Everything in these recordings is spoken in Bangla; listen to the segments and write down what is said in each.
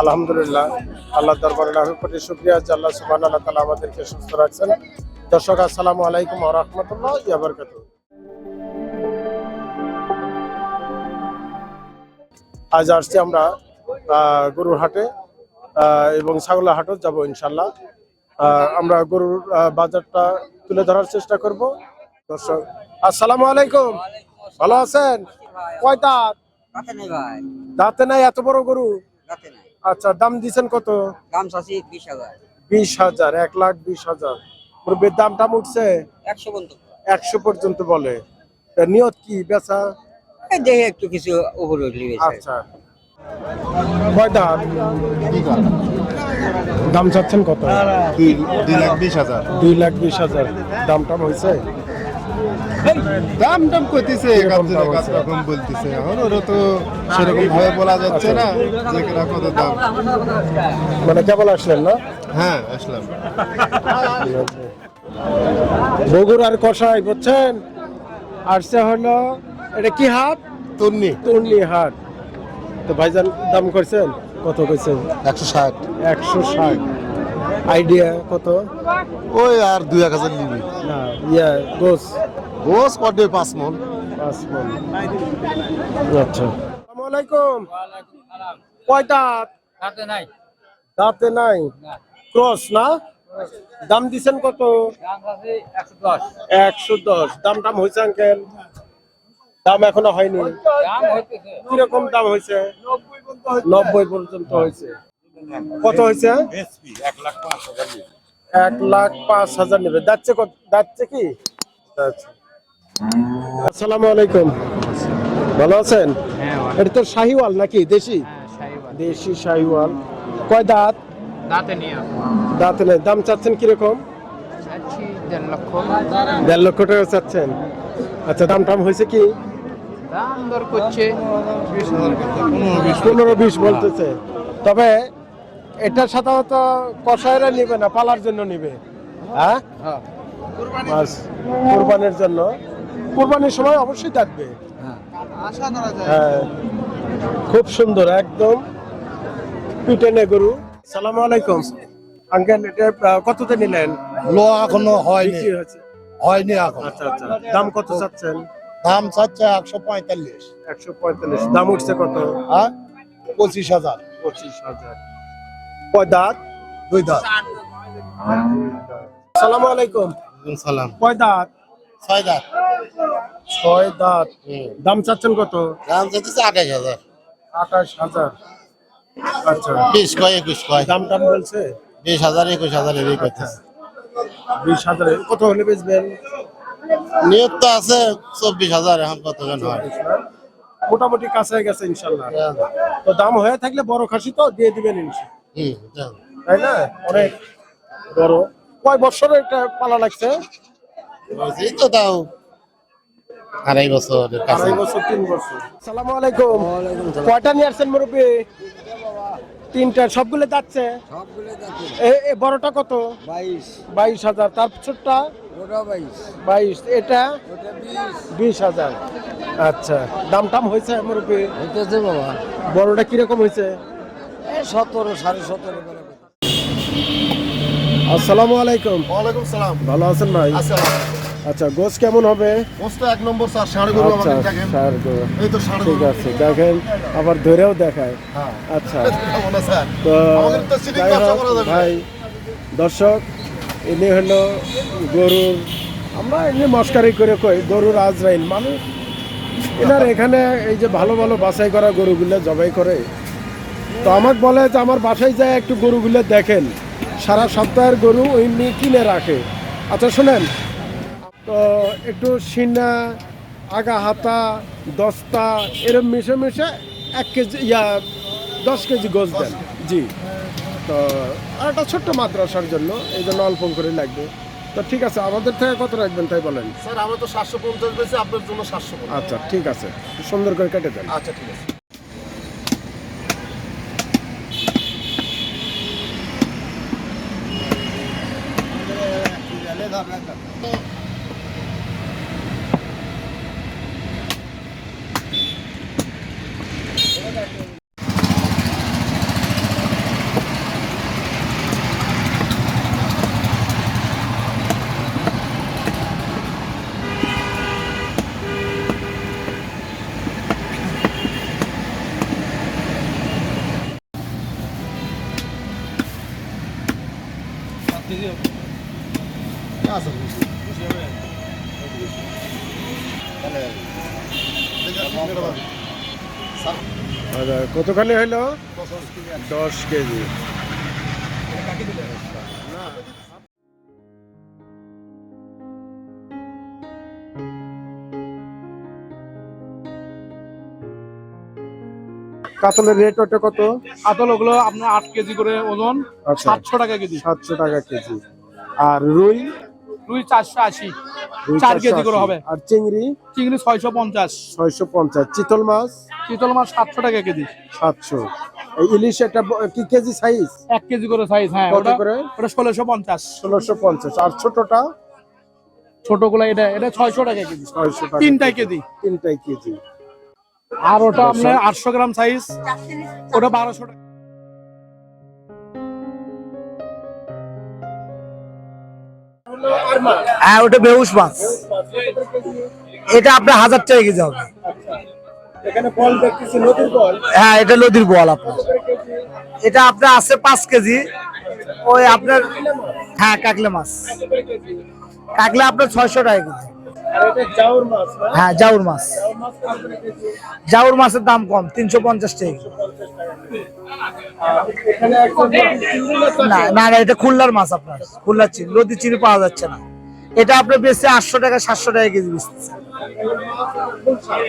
আলহামদুলিল্লাহ আল্লাহ ওয়া আমাদেরকে সুস্থ রাখছেন। দর্শক আলাইকুম আজ আসছি আমরা গরুর হাটে এবং ছাগলের হাটও যাব ইনশাল্লাহ আমরা গরুর বাজারটা তুলে ধরার চেষ্টা করব। দর্শক, আসসালামু আলাইকুম। ভালো আছেন? কয় দাঁত? রাতে নেই ভাই। দাঁতে নাই এত বড় গরু? আচ্ছা দাম দিচ্ছেন কত? দাম বিশ হাজার। বিশ হাজার এক লাখ বিশ হাজার। মুরব্বীর দাম টাম উঠছে? একশো বন্ধু একশো পর্যন্ত বলে। তা নিয়ত কি বেচা? এই দেখে একটু কিছু উপরে আচ্ছা। কয় দাঁত? দাম চাচ্ছেন কত? দুই দুই লাখ বিশ হাজার। দুই লাখ বিশ হাজার। দাম টাম হয়েছে? দাম টাম করতেছে একাত্তর বলতেছে। এখন ওরা তো সেরকম ভাবে বলা যাচ্ছে না যে কিরা কত দাম। মানে কেবল আসলেন না? হ্যাঁ আসলাম। বগুড়ার আর কষাই বুঝছেন? আসছে হলো এটা কি হাট? তন্নি। তুর্নি হাট। তো ভাইজান দাম করছেন কত কইছেন? একশো ষাট। একশো ষাট। আইডিয়া কত? ওই আর দুই এক হাজার নিবি। না ইয়া গোস। গোস কটে পাঁচ মন। পাঁচ মণ। আচ্ছা। আসসালামু আলাইকুম। কয়টা? রাতে নাই। দাঁতে নাই। ক্রস না? দাম দিছেন কত? একশো দশ। দাম টাম হয়েছে আঙ্কেল? দাম এখনও হয়নি। কীরকম দাম হয়েছে নব্বই পর্যন্ত হয়েছে কত হয়েছে এক লাখ পাঁচ হাজার নেবে। যাচ্ছে কত? যাচ্ছে কি? আচ্ছা। আসসালামু আলাইকুম। ভালো আছেন? এটা তো শাহিওয়াল নাকি? দেশি? দেশি শাহিওয়াল। কয় দাঁত? রাতে নিয়ে দাঁত নেই। দাম চাচ্ছেন কীরকম? দেড় লক্ষ। দেড় লক্ষ টাকা চাচ্ছেন। আচ্ছা দাম টাম হয়েছে কি? দাম দর করছে। পনেরো বিশ বলতেছে। তবে এটা সাধারণত কষায়রা নিবে না? পালার জন্য নিবে। হ্যাঁ। বাস কোরবানির জন্য। কোরবানির সময় অবশ্যই থাকবে হ্যাঁ। খুব সুন্দর একদম। পিটেনে গরু। সালাম আলাইকুম। আঙ্কেল এটা কততে নিলেন? লো এখনও হয়নি। হয়নি এখন। আচ্ছা আচ্ছা। দাম কত চাচ্ছেন? দাম চাচ্ছে একশো পঁয়তাল্লিশ। একশো পঁয়তাল্লিশ। দাম উঠছে কত? হ্যাঁ? পঁচিশ হাজার। পঁচিশ হাজার। কয় দাঁত? দুই দাঁত। সালাম আলাইকুম। সালাম। কয় দাঁত? ছয় দাঁত। ছয় দাঁত। দাম চাচ্ছেন কত? দাম চাচ্ছে আঠাশ হাজার। আঠাশ হাজার। আচ্ছা। বিশ কয় একুশ কয়? দাম টাম বলছে? বিশ হাজার একুশ হাজার এরই করতেছে বিশ হাজার। কত হলে বেচবেন? নিয়ত তো আছে চব্বিশ হাজার এখন কত হয়? মোটামুটি কাছে গেছে ইনশাল্লাহ। তো দাম হয়ে থাকলে বড় খাসি তো দিয়ে দিবেন ইনশাল্লাহ। হুম তাই না? অনেক বড়। কয় বছরের একটা পালা লাগছে? বলছি তো তাও আড়াই বছরের কাছে। আড়াই বছর তিন বছর। সালাম আলাইকুম। কয়টা নিয়ে আসছেন মুরব্বী? তিনটা সবগুলো যাচ্ছে? এ- বড়টা কত? বাইশ। বাইশ হাজার। তার ছোটটা? ওটা বাইশ। বাইশ। এটা? বিশ। হাজার। আচ্ছা। দাম টাম হয়েছে মুরব্বী? হইতেছে বাবা। বড়টা কীরকম হয়েছে? এই সতেরো সাড়ে সতেরো আসসালামু আলাইকুম। ওয়ালাইকুম সালাম। ভালো আছেন ভাই? আসসালাম আচ্ছা গোস কেমন হবে? পোস্ট এক নম্বর স্যার ষাঁড় গরু আচ্ছা আমাকে দেখেন। ষাঁড় গরু। এই তো ষাঁড় ঠিক আছে দেখেন আবার ধরেও দেখায়। হ্যাঁ। আচ্ছা। তো আমাদের তো। ভাই দর্শক ইনি হলো গরুর আমরা এমনি মস্কারি করে কই গরুর আজরাইল। মানুষ এনার এখানে এই যে ভালো ভালো বাছাই করা গরুগুলো জবাই করে। তো আমাকে বলে যে আমার বাসায় যায় একটু গরুগুলো দেখেন। সারা সপ্তাহের গরু এমনি কিনে রাখে। আচ্ছা শোনেন তো একটু সিনা আগা হাতা দস্তা এরম মিশে মিশে এক কেজি ইয়া দশ কেজি গোছ দেন। জি। তো আর একটা ছোট্ট মাদ্রাসার জন্য এই জন্য অল্প করে লাগবে। তো ঠিক আছে আমাদের থেকে কত রাখবেন তাই বলেন? স্যার আমরা তো সাতশো পঞ্চাশ বেশি আপনার জন্য সাতশো আচ্ছা ঠিক আছে। সুন্দর করে কেটে দেন। আচ্ছা ঠিক আছে। কতখানি হইল? দশ কেজি। কাতলের রেট ওটা কত? কাতল ওগুলো আপনার আট কেজি করে ওজন আচ্ছা। সাতশো টাকা কেজি। সাতশো টাকা কেজি। আর রুই? রুই চারশো আশি। চার কেজি করে হবে। আর চিংড়ি? চিংড়ি ছয়শো পঞ্চাশ। ছয়শো পঞ্চাশ। চিতল মাছ? চিতল মাছ সাতশো টাকা কেজি। সাতশো। ইলিশ একটা কি কেজি সাইজ এক কেজি করে সাইজ হ্যাঁ কত করে? ওটা ষোলোশো পঞ্চাশ। ষোলোশো পঞ্চাশ। আর ছোটটা? ছোটগুলা এটা এটা ছয়শো টাকা কেজি। ছয়শো টাকা তিনটাই কেজি। তিনটাই কেজি। আর ওটা আপনার আটশো গ্রাম সাইজ ওটা বারোশো টাকা। হ্যাঁ ওটা বেউস মাছ। এটা আপনার হাজার টাকা কেজি হবে। হ্যাঁ এটা নদীর বল আপনার। এটা আপনার আছে পাঁচ কেজি। ওই আপনার হ্যাঁ কাকলে মাছ। কাকলে আপনার ছয়শো টাকা কেজি। হ্যাঁ জাউর মাছ। জাউর মাছের দাম কম তিনশো পঞ্চাশ টাকা চিংড়ি। না না না, এটা খুলনার মাছ আপনার খুলনার চিনি নদী চিনি পাওয়া যাচ্ছে না। এটা আপনার বেশি আটশো টাকা সাতশো টাকা কেজি বেচতেছে।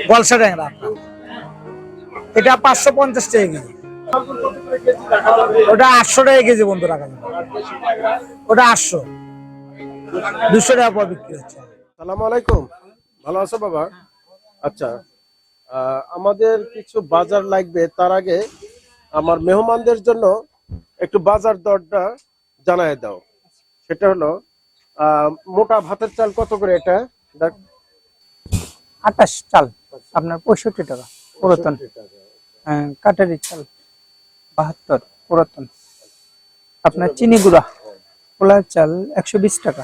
গলসা ট্যাংরা আপনার। এটা পাঁচশো পঞ্চাশ টাকা কেজি। ওটা আটশো টাকা কেজি বন্ধু রাখা যাবে। ওটা আটশো। দুশো টাকা পর বিক্রি হচ্ছে। সালাম আলাইকুম। ভালো আছো বাবা? আচ্ছা আমাদের কিছু বাজার লাগবে তার আগে আমার মেহমানদের জন্য একটু বাজার দরটা জানায় দাও। সেটা হলো মোটা ভাতের চাল কত করে এটা? আটাশ চাল আপনার পঁয়ষট্টি টাকা পুরাতন। হ্যাঁ, কাটারি চাল বাহাত্তর পুরাতন। আপনার চিনি গুঁড়া পোলার চাল একশো বিশ টাকা।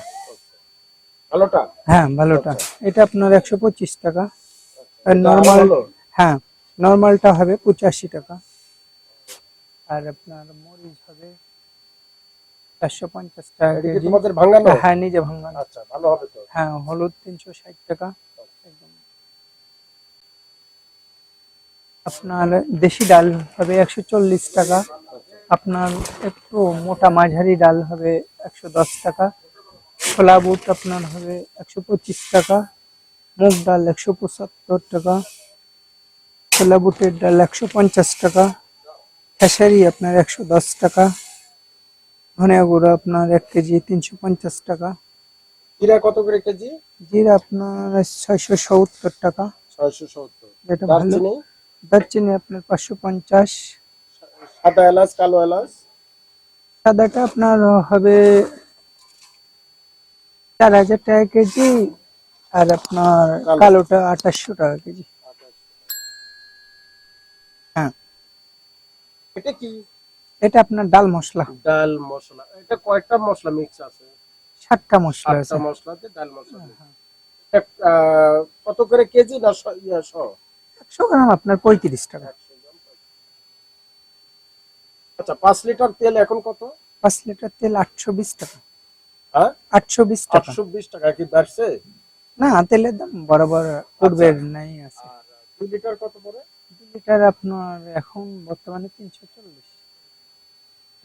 ভালোটা? হ্যাঁ ভালোটা। এটা আপনার একশো পঁচিশ টাকা। আর নর্মাল হ্যাঁ নর্মালটা হবে পঁচাশি টাকা। আর আপনার মরিচ হবে চারশো পঞ্চাশ টাকা এটা কি কেজি। তোমাদের ভাঙানো? হ্যাঁ নিজে ভাঙানো। আচ্ছা ভালো হবে তো। হ্যাঁ হলুদ তিনশো ষাট টাকা। একদম। আপনার দেশি ডাল হবে একশো চল্লিশ টাকা। আপনার একটু মোটা মাঝারি ডাল হবে একশো দশ টাকা। ছোলা বুট আপনার হবে একশো পঁচিশ টাকা। মুগ ডাল একশো পঁচাত্তর টাকা। ছোলা বুটের ডাল একশো পঞ্চাশ টাকা। খেসারি আপনার একশো দশ টাকা। ধনিয়া গুঁড়ো আপনার এক কেজি তিনশো পঞ্চাশ টাকা। জিরা কত করে কেজি? জিরা আপনার ছয়শো সত্তর টাকা। ছয়শো সত্তর। যেটা ভালো। দারচিনি? আপনার পাঁচশো পঞ্চাশ। সাদা এলাচ কালো এলাচ? সাদাটা আপনার হবে চার হাজার টাকা কেজি। আর আপনার কালোটা আঠাশশো টাকা কেজি। এটা কি? এটা আপনার ডাল মশলা। ডাল মশলা। এটা কয়েকটা মশলা মিক্স আছে? সাতটা মশলা আছে। মশলাতে ডাল মশলা কত করে কেজি না একশো গ্রাম আপনার পঁয়ত্রিশ টাকা। আচ্ছা পাঁচ লিটার তেল এখন কত? পাঁচ লিটার তেল আটশো বিশ টাকা। হ্যাঁ? আটশো বিশ টাকা। আটশো বিশ টাকা কি বাড়ছে? না তেলের দাম বরাবর পূর্বের নাই আছে। দুই লিটার কত পরে লিটার আপনার এখন বর্তমানে তিনশো চল্লিশ।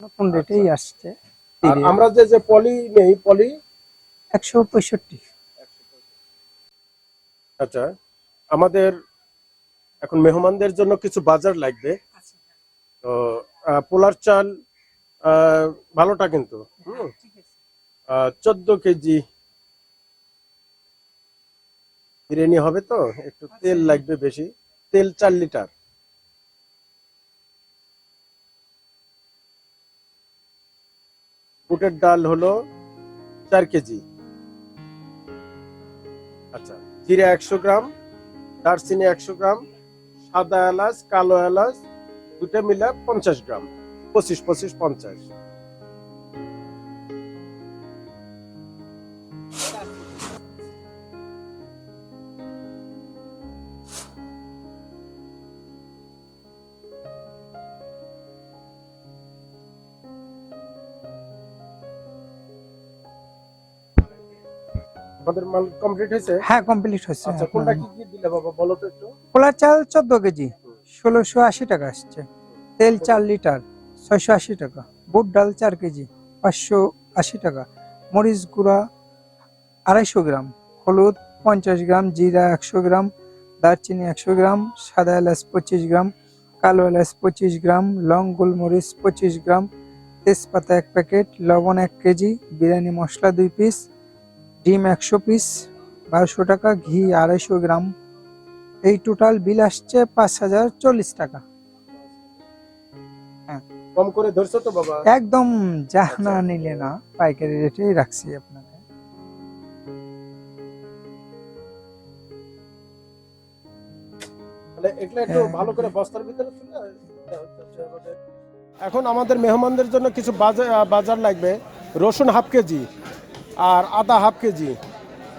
নতুন রেটেই আসছে। আমরা যে যে পলি নেই পলি? একশো পঁয়ষট্টি। আচ্ছা আমাদের এখন মেহমানদের জন্য কিছু বাজার লাগবে। তো আহ, পোলার চাল ভালোটা কিন্তু চোদ্দ কেজি বিরিয়ানি হবে তো? একটু তেল লাগবে বেশি। তেল চার লিটার। বুটের ডাল হলো চার কেজি। আচ্ছা জিরা একশো গ্রাম, দারচিনি একশো গ্রাম, সাদা এলাচ, কালো এলাচ, দুটা মিলে পঞ্চাশ গ্রাম, পঁচিশ পঁচিশ, পঞ্চাশ। আমাদের মাল কমপ্লিট হয়েছে? হ্যাঁ কমপ্লিট হচ্ছে আচ্ছা কোনটা কি কি দিলে বাবা বলো তো একটু? খোলা চাল চোদ্দ কেজি ষোলোশো আশি টাকা আসছে। তেল চার লিটার ছয়শো আশি টাকা। বুট ডাল চার কেজি পাঁচশো আশি টাকা। মরিচ গুঁড়া আড়াইশো গ্রাম হলুদ পঞ্চাশ গ্রাম জিরা একশো গ্রাম দারচিনি একশো গ্রাম সাদা এলাচ পঁচিশ গ্রাম কালো এলাচ পঁচিশ গ্রাম লং গোলমরিচ পঁচিশ গ্রাম তেজপাতা এক প্যাকেট লবণ এক কেজি বিরিয়ানি মশলা দুই পিস ডিম একশো পিস বারোশো টাকা ঘি আড়াইশো গ্রাম। এই টোটাল বিল আসছে পাঁচ হাজার চল্লিশ টাকা। কম করে ধরছো তো বাবা। একদম যা না নিলে না পাইকারি রেটেই রাখছি আপনাকে। হ্যাঁ। ভালো করে বস্তার ভিতরে এখন আমাদের মেহমানদের জন্য কিছু বাজার বাজার লাগবে। রসুন হাফ কেজি। আর আদা হাফ কেজি।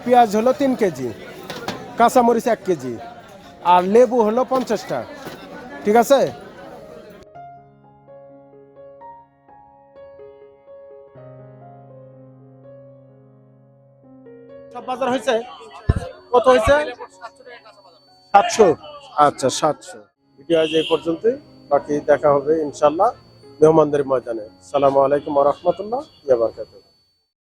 পেঁয়াজ হলো তিন কেজি, কাঁচামরিচ এক কেজি, আর লেবু হলো পঞ্চাশটা। ঠিক আছে? কত হয়েছে? সাতশো। আচ্ছা সাতশো। বাকি দেখা হবে ইনশাল্লাহ মেহমানদের ময়দানে। সালামু আলাইকুম রহমতুল্লাহ